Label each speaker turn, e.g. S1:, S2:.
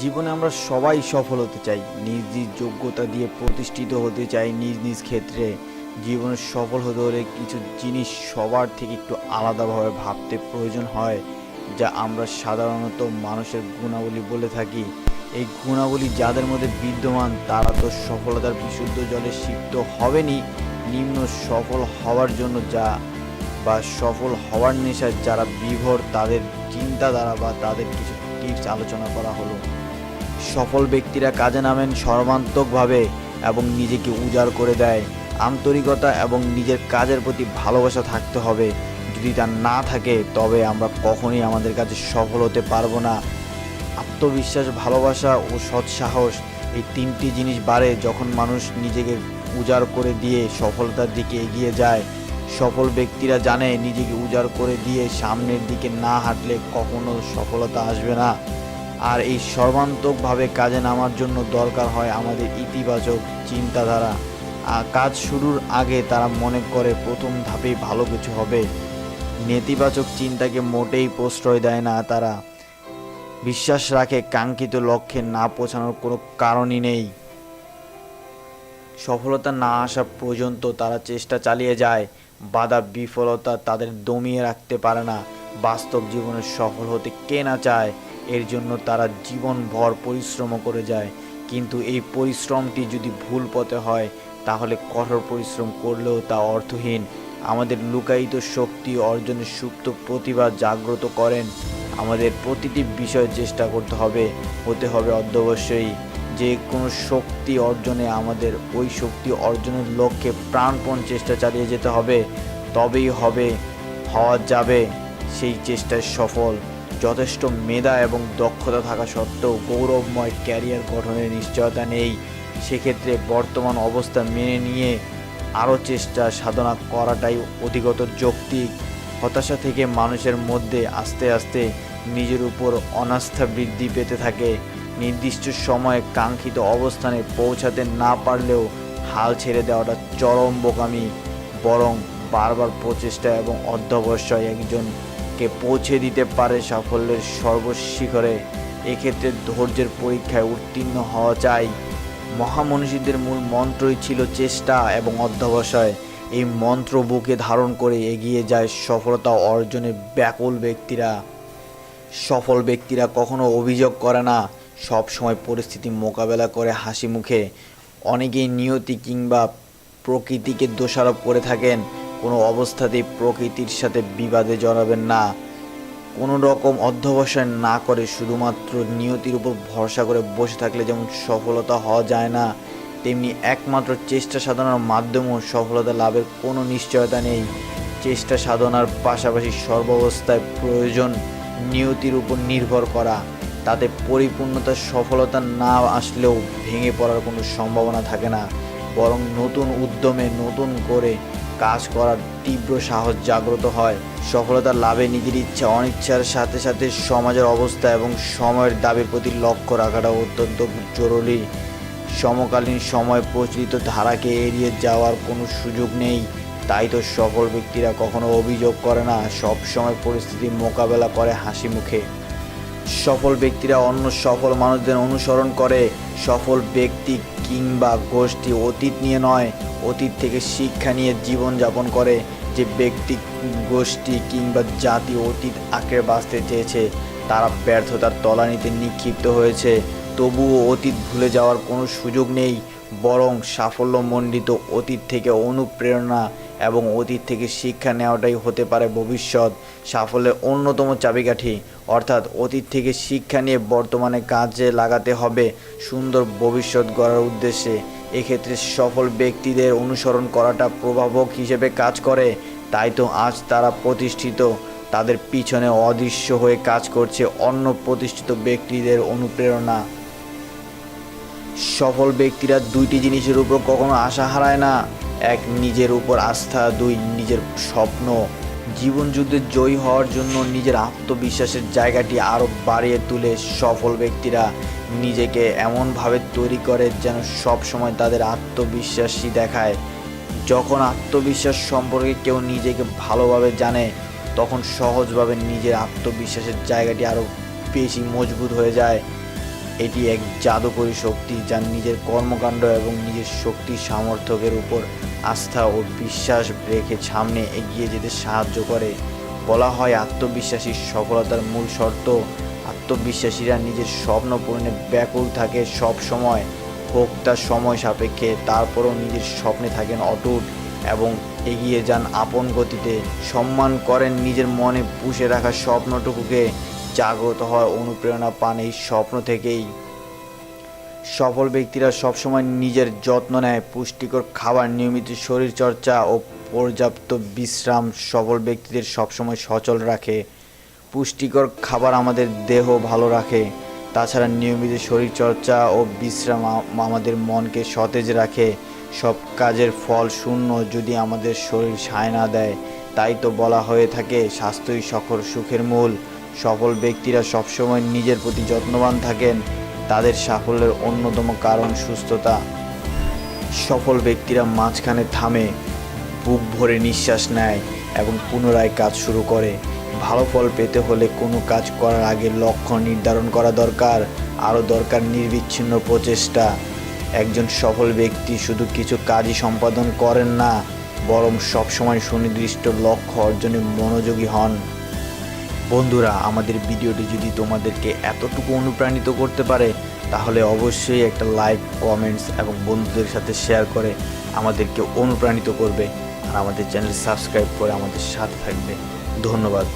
S1: জীবনে আমরা সবাই সফল হতে চাই। নিজ নিজ যোগ্যতা দিয়ে প্রতিষ্ঠিত হতে চাই নিজ নিজ ক্ষেত্রে। জীবনে সফল হতে হলে কিছু জিনিস সবার থেকে একটু আলাদাভাবে ভাবতে প্রয়োজন হয়, যা আমরা সাধারণত মানুষের গুণাবলী বলে থাকি। এই গুণাবলী যাদের মধ্যে বিদ্যমান, তারা তো সফলতার বিশুদ্ধ জলে সিক্ত হবেনি নিম্ন সফল হওয়ার জন্য যা বা সফল হওয়ার নেশায় যারা বিভোর, তাদের চিন্তাধারা বা তাদের কিছু টিপস আলোচনা করা হলো। সফল ব্যক্তিরা কাজে নামেন সর্বান্তকভাবে এবং নিজেকে উজাড় করে দেয়। আন্তরিকতা এবং নিজের কাজের প্রতি ভালোবাসা থাকতে হবে। যদি তা না থাকে, তবে আমরা কখনোই আমাদের কাছে সফল হতে পারব না। আত্মবিশ্বাস, ভালোবাসা ও সৎসাহস এই তিনটি জিনিস বাড়ে যখন মানুষ নিজেকে উজাড় করে দিয়ে সফলতার দিকে এগিয়ে যায়। সফল ব্যক্তিরা জানে নিজেকে উজাড় করে দিয়ে সামনের দিকে না হাঁটলে কখনো সফলতা আসবে না। আর এই সর্বান্তকভাবে কাজে নামার জন্য দরকার হয় আমাদের ইতিবাচক চিন্তাধারা। কাজ শুরুর আগে তারা মনে করে প্রথম ধাপেই ভালো কিছু হবে। নেতিবাচক চিন্তাকে মোটেই প্রশ্রয় দেয় না তারা। বিশ্বাস রাখে কাঙ্ক্ষিত লক্ষ্যে না পৌঁছানোর কোনো কারণই নেই। সফলতা না আসা পর্যন্ত তারা চেষ্টা চালিয়ে যায়। বাধা বিফলতা তাদের দমিয়ে রাখতে পারে না। বাস্তব জীবনে সফল হতে কে না চায়, এর জন্য তারা জীবনভর পরিশ্রম করে যায়। কিন্তু এই পরিশ্রমটি যদি ভুল পথে হয়, তাহলে কঠোর পরিশ্রম করলেও তা অর্থহীন। আমাদের লুকায়িত শক্তি অর্জনের সুপ্ত প্রতিভা জাগ্রত করেন। আমাদের প্রতিটি বিষয়ে চেষ্টা করতে হবে, হতে হবে অধ্যবশ্যই যে কোনো শক্তি অর্জনে আমাদের, ওই শক্তি অর্জনের লক্ষ্যে প্রাণপণ চেষ্টা চালিয়ে যেতে হবে, তবেই হবে, হওয়া যাবে। সেই চেষ্টায় সফল, যথেষ্ট মেধা এবং দক্ষতা থাকা সত্ত্বেও গৌরবময় ক্যারিয়ার গঠনের নিশ্চয়তা নেই। সেক্ষেত্রে বর্তমান অবস্থা মেনে নিয়ে আরও চেষ্টা সাধনা করাটাই অধিগত যৌক্তিক। হতাশা থেকে মানুষের মধ্যে আস্তে আস্তে নিজের উপর অনাস্থা বৃদ্ধি পেতে থাকে। নির্দিষ্ট সময়ে কাঙ্ক্ষিত অবস্থানে পৌঁছাতে না পারলেও হাল ছেড়ে দেওয়াটা চরম বোকামি, বরং বারবার প্রচেষ্টা এবং অধ্যবসায় একজনকে পৌঁছে দিতে পারে সাফল্যের সর্বশিখরে। এক্ষেত্রে ধৈর্যের পরীক্ষায় উত্তীর্ণ হওয়া চাই। মহামনীষীদের মূল মন্ত্রই ছিল চেষ্টা এবং অধ্যবসায়। এই মন্ত্র বুকে ধারণ করে এগিয়ে যায় সফলতা অর্জনে ব্যাকুল ব্যক্তিরা। সফল ব্যক্তিরা কখনো অভিযোগ করে না সব সময় পরিস্থিতি মোকাবেলা করে হাসি মুখে অনেকেই নিয়তি কিংবা প্রকৃতিকে দোষারোপ করে থাকেন। কোনো অবস্থাতেই প্রকৃতির সাথে বিবাদে জড়াবেন না। কোনো রকম অধ্যবসায় না করে শুধুমাত্র নিয়তির উপর ভরসা করে বসে থাকলে যেমন সফলতা হওয়া যায় না, তেমনি একমাত্র চেষ্টা সাধনার মাধ্যমেও সফলতা লাভের কোনো নিশ্চয়তা নেই। চেষ্টা সাধনার পাশাপাশি সর্বাবস্থায় প্রয়োজন নিয়তির উপর নির্ভর করা। তাতে পরিপূর্ণতার সফলতা না আসলেও ভেঙে পড়ার কোনো সম্ভাবনা থাকে না। বরং নতুন উদ্যমে নতুন করে কাজ করার তীব্র সাহস জাগ্রত হয়। সফলতা লাভে নিজের ইচ্ছা, অনিচ্ছার সাথে সাথে সমাজের অবস্থা এবং সময়ের দাবির প্রতি লক্ষ্য রাখাটা অত্যন্ত জরুরি। সমকালীন সময় প্রচলিত ধারাকে এড়িয়ে যাওয়ার কোনো সুযোগ নেই। তাই তো সফল ব্যক্তিরা কখনো অভিযোগ করে না সব সময় পরিস্থিতি মোকাবেলা করে হাসি মুখে। সফল ব্যক্তিরা অন্য সফল মানুষদের অনুসরণ করে। সফল ব্যক্তি কিংবা গোষ্ঠী অতীত নিয়ে নয়, অতীত থেকে শিক্ষা নিয়ে জীবন যাপন করে। যে ব্যক্তি, গোষ্ঠী কিংবা জাতি অতীত আঁকড়ে বাঁচতে চেয়েছে, তারা ব্যর্থতার তলানিতে নিক্ষিপ্ত হয়েছে। তবুও অতীত ভুলে যাওয়ার কোনো সুযোগ নেই, বরং সাফল্যমণ্ডিত অতীত থেকে অনুপ্রেরণা এবং অতীত থেকে শিক্ষা নেওয়াটাই হতে পারে ভবিষ্যৎ। সাফল্যের অন্যতম চাবিকাঠি অর্থাৎ অতীত থেকে শিক্ষা নিয়ে বর্তমানে কাজে লাগাতে হবে সুন্দর ভবিষ্যৎ গড়ার উদ্দেশ্যে। এক্ষেত্রে সফল ব্যক্তিদের অনুসরণ করাটা প্রভাবক হিসেবে কাজ করে, তাই তো আজ তারা প্রতিষ্ঠিত। তাদের পিছনে অদৃশ্য হয়ে কাজ করছে অন্য প্রতিষ্ঠিত ব্যক্তিদের অনুপ্রেরণা। সফল ব্যক্তিরা দুইটি জিনিসের উপর কখনো আশা হারায় না। এক, নিজের উপর আস্থা, দুই, নিজের স্বপ্ন। জীবন যুদ্ধে জয়ী হওয়ার জন্য নিজের আত্মবিশ্বাসের জায়গাটি আরও বাড়িয়ে তুলে সফল ব্যক্তিরা নিজেকে এমনভাবে তৈরি করে যেন সব সময় তাদের আত্মবিশ্বাসী দেখায়। যখন আত্মবিশ্বাস সম্পর্কে কেউ নিজেকে ভালোভাবে জানে, তখন সহজভাবে নিজের আত্মবিশ্বাসের জায়গাটি আরও বেশি মজবুত হয়ে যায়। এটি এক জাদুকরী শক্তি যা নিজের কর্মকাণ্ড এবং নিজের শক্তি সামর্থ্যের উপর আস্থা ও বিশ্বাস রেখে সামনে এগিয়ে যেতে সাহায্য করে। বলা হয় আত্মবিশ্বাসী সফলতার মূল শর্ত, আত্মবিশ্বাসীরা নিজের স্বপ্ন পূরণে ব্যাকুল থাকে সব সময়, হোক তার সময় সাপেক্ষে, তারপরও নিজের স্বপ্নে থাকেন অটুট এবং এগিয়ে যান আপন গতিতে। সম্মান করেন নিজের মনে পুষে রাখা স্বপ্নটুকুকে। জাগ্রত হওয়ার অনুপ্রেরণা পান এই স্বপ্ন থেকেই। সফল ব্যক্তিরা সবসময় নিজের যত্ন নেয়, পুষ্টিকর খাবার, নিয়মিত শরীরচর্চা ও পর্যাপ্ত বিশ্রাম সফল ব্যক্তিদের সবসময় সচল রাখে। পুষ্টিকর খাবার আমাদের দেহ ভালো রাখে, তাছাড়া নিয়মিত শরীরচর্চা ও বিশ্রাম আমাদের মনকে সতেজ রাখে। সব কাজের ফল শূন্য যদি আমাদের শরীর সায় না দেয়, তাই তো বলা হয়ে থাকে, স্বাস্থ্যই সকল সুখের মূল। সফল ব্যক্তিরা সবসময় নিজের প্রতি যত্নবান থাকেন, তাদের সাফল্যের অন্যতম কারণ সুস্থতা। সফল ব্যক্তিরা মাঝখানে থামে, বুক ভরে নিঃশ্বাস নেয় এবং পুনরায় কাজ শুরু করে। ভালো ফল পেতে হলে কোনো কাজ করার আগে লক্ষ্য নির্ধারণ করা দরকার, আরও দরকার নির্বিচ্ছিন্ন প্রচেষ্টা। একজন সফল ব্যক্তি শুধু কিছু কাজই সম্পাদন করেন না, বরং সবসময় সুনির্দিষ্ট লক্ষ্য অর্জনে মনোযোগী হন। বন্ধুরা, আমাদের ভিডিওটি যদি তোমাদেরকে এতটুকু অনুপ্রাণিত করতে পারে, তাহলে অবশ্যই একটা লাইক কমেন্টস এবং বন্ধুদের সাথে শেয়ার করে আমাদেরকে অনুপ্রাণিত করবে আর আমাদের চ্যানেল সাবস্ক্রাইব করে আমাদের সাথে থাকবে। ধন্যবাদ।